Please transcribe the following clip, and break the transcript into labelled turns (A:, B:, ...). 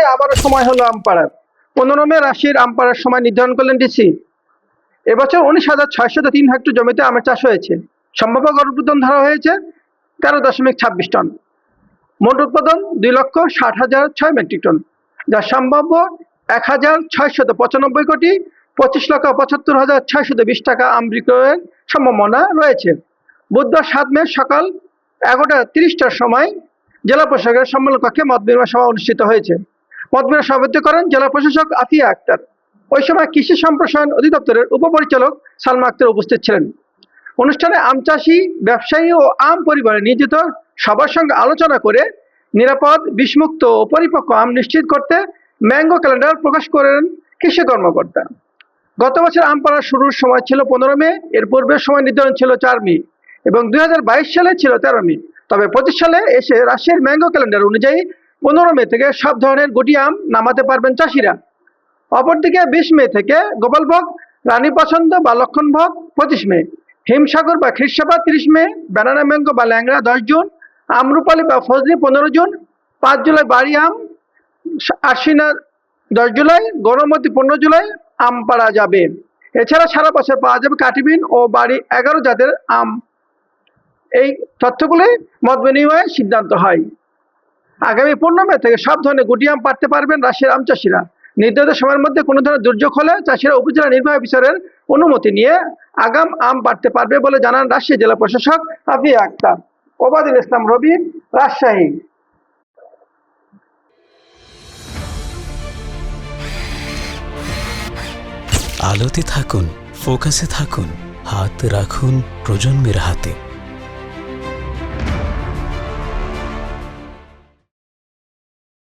A: বছরই আবারও সময় হলো আম পাড়ার পনেরো মে রাশির আম পাড়ার সময় নির্ধারণ করলেন ডিসি। এবছর উনিশ হাজার ছয়শত তিন হেক্টর জমিতে আমের চাষ হয়েছে। সম্ভাব্য গড় উৎপাদন ধরা হয়েছে তেরো দশমিক ছাব্বিশ টন। মোট উৎপাদন দুই লক্ষ ষাট হাজার ছয় মেট্রিক টন, যা সম্ভাব্য এক হাজার ছয়শত পঁচানব্বই কোটি পঁচিশ লক্ষ পঁচাত্তর হাজার ছয়শত বিশ টাকা আম বিক্রয়ের সম্ভাবনা রয়েছে। বুধবার সাত মে সকাল এগারোটা তিরিশটার সময় জেলা প্রশাসকের সম্মেলন কক্ষে মত বিনিময় সভা অনুষ্ঠিত হয়েছে। মত বিনিময় সভাপতি করেন জেলা প্রশাসক আফিয়া আক্তার। ওই সময় কৃষি সম্প্রসারণ অধিদপ্তরের উপপরিচালক সালমা আক্তার উপস্থিত ছিলেন। অনুষ্ঠানে আম চাষি, ব্যবসায়ী ও আম পরিবারে নিয়োজিত সবার সঙ্গে আলোচনা করে নিরাপদ, বিষমুক্ত ও পরিপক্ক আম নিশ্চিত করতে ম্যাঙ্গো ক্যালেন্ডার প্রকাশ করেন কৃষি কর্মকর্তা। গত বছর আম পাড়ার শুরুর সময় ছিল পনেরো মে, এর পূর্বের সময় নির্ধারণ ছিল চার মে এবং দুই হাজার বাইশ সালে ছিল তেরো মে। তবে পঁচিশ সালে এসে রাশিয়ার ম্যাঙ্গো ক্যালেন্ডার অনুযায়ী পনেরো মে থেকে সব ধরনের গুটি আম নামাতে পারবেন চাষিরা। অপরদিকে বিশ মে থেকে গোপালভোগ, রানী পছন্দ বা লক্ষণভোগ পঁচিশ মে, হিমসাগর বা খ্রিস্টাপা তিরিশ মে, ব্যানানা ম্যাঙ্গো বা ল্যাংড়া দশ জুন, আমরুপালি বা ফজলি পনেরো জুন, পাঁচ জুলাই বাড়ি আম, আশ্বিনা দশ জুলাই, গৌরমতী পনেরো জুলাই আম পাড়া যাবে। এছাড়া সারা বছর পাওয়া যাবে কাটিবিন ও বাড়ি এগারো জাতের আম। এই তথ্যগুলি মত বিনিময়ে সিদ্ধান্ত হয়। আগামী পনেরো মে থেকে সব ধরনের গুটি আম পাড়তে পারবেন রাশিয়ার আম চাষিরা। নির্ধারিত সময়ের মধ্যে কোনো ধরনের দুর্যোগ হলে চাষিরা উপজেলা নির্বাহী অফিসারের অনুমতি নিয়ে আগাম আম পাড়তে পারবে বলে জানান রাজশাহী জেলা প্রশাসক আফিয়া আক্তার। ওবাদুল ইসলাম রবি, রাজশাহী।
B: আলোতে থাকুন, ফোকাসে থাকুন, হাত রাখুন প্রজন্মের হাতে।